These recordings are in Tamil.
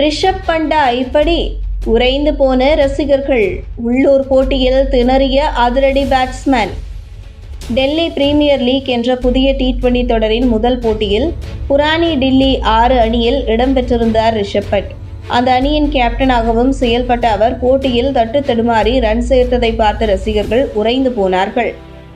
ரிஷப் பண்டா இப்படி உறைந்து போன ரசிகர்கள் உள்ளூர் போட்டியில் திணறிய அதிரடி பேட்ஸ்மேன் டெல்லி பிரீமியர் லீக் என்ற புதிய டி டுவெண்டி தொடரின் முதல் போட்டியில் புராணி டில்லி ஆறு அணியில் இடம்பெற்றிருந்தார் ரிஷப் பண்ட் அந்த அணியின் கேப்டனாகவும் செயல்பட்ட அவர் போட்டியில் தட்டு தடுமாறி ரன் சேர்த்ததை பார்த்த ரசிகர்கள் உறைந்து போனார்கள்.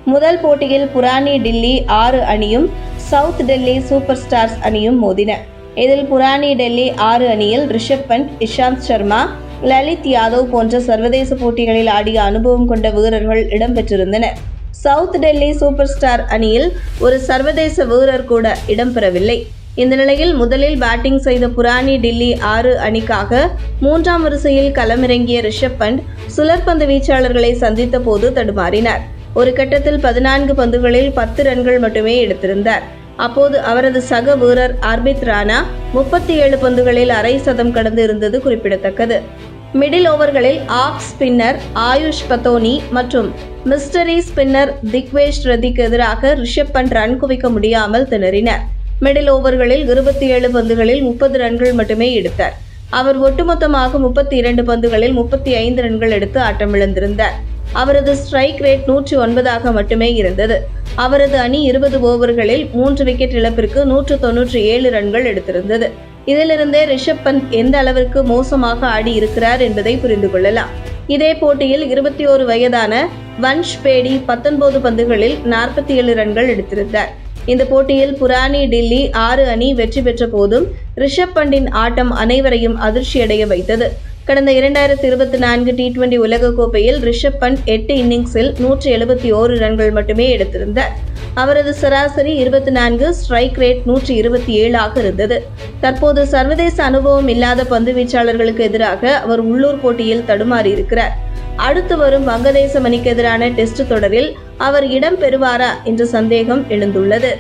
முதல் போட்டியில் புராணி டில்லி ஆறு அணியும் சவுத் டெல்லி சூப்பர் ஸ்டார்ஸ் அணியும் மோதின. இதில் புராணி டெல்லி ஆறு அணியில் ரிஷப் பண்ட் இஷாந்த் சர்மா லலித் யாதவ் போன்ற சர்வதேச போட்டிகளில் ஆடிய அனுபவம் கொண்ட வீரர்கள் இடம்பெற்றிருந்தனர். சவுத் டெல்லி சூப்பர் ஸ்டார் அணியில் ஒரு சர்வதேச வீரர் கூட இடம்பெறவில்லை. இந்த நிலையில் முதலில் பேட்டிங் செய்த புராணி டில்லி ஆறு அணிக்காக மூன்றாம் வரிசையில் களமிறங்கிய ரிஷப் பண்ட் சுழற்பந்து வீச்சாளர்களை சந்தித்த போது தடுமாறினார். ஒரு கட்டத்தில் பதினான்கு பந்துகளில் பத்து ரன்கள் மட்டுமே எடுத்திருந்தார். அப்போது அவரது சக வீரர் அர்பித் ராணா முப்பத்தி ஏழு பந்துகளில் அரை சதம் கடந்து இருந்தது குறிப்பிடத்தக்கது. மிடில் ஓவர்களில் ஆஃப் ஸ்பின்னர் ஆயுஷ் பத்தோனி மற்றும் மிஸ்டரி ஸ்பின்னர் திக்வேஷ் ரதிக்கு எதிராக ரிஷப் பண்ட் ரன் குவிக்க முடியாமல் திணறினர். மிடில் ஓவர்களில் இருபத்தி ஏழு பந்துகளில் முப்பது ரன்கள் மட்டுமே எடுத்தார். அவர் ஒட்டுமொத்தமாக முப்பத்தி இரண்டு பந்துகளில் முப்பத்தி ஐந்து ரன்கள் எடுத்து ஆட்டமிழந்திருந்தார். அவரது ஸ்ட்ரைக் ரேட் நூற்றி ஒன்பதாக மட்டுமே இருந்தது. அவரது அணி இருபது ஓவர்களில் மூன்று விக்கெட் இழப்பிற்கு நூற்று தொன்னூற்றி ஏழு ரன்கள் எடுத்திருந்தது. இதிலிருந்தே ரிஷப் பந்த் எந்த அளவிற்கு மோசமாக ஆடி இருக்கிறார் என்பதை புரிந்து கொள்ளலாம். இதே போட்டியில் இருபத்தி ஓரு வயதான வன்ஷ் பேடி பத்தொன்பது பந்துகளில் நாற்பத்தி ஏழு ரன்கள் எடுத்திருந்தார். இந்த போட்டியில் புராணி டில்லி ஆறு அணி வெற்றி பெற்ற போதும் ரிஷப் பண்டின் ஆட்டம் அனைவரையும் அதிர்ச்சியடைய வைத்தது. கடந்த இரண்டாயிரத்தி இருபத்தி நான்கு டி டுவெண்டி உலகக்கோப்பையில் ரிஷப் பண்ட் எட்டு இன்னிங்ஸில் நூற்றி எழுபத்தி ஓரு ரன்கள் மட்டுமே எடுத்திருந்தார். அவரது சராசரி இருபத்தி நான்கு ஸ்ட்ரைக் ரேட் நூற்றி இருபத்தி ஏழாக இருந்தது. தற்போது சர்வதேச அனுபவம் இல்லாத பந்து வீச்சாளர்களுக்கு எதிராக அவர் உள்ளூர் போட்டியில் தடுமாறியிருக்கிறார் அடுத்து வரும் வங்கதேசம் அணிக்கு எதிரான டெஸ்ட் தொடரில் அவர் இடம் பெறுவாரா என்ற சந்தேகம் எழுந்துள்ளது.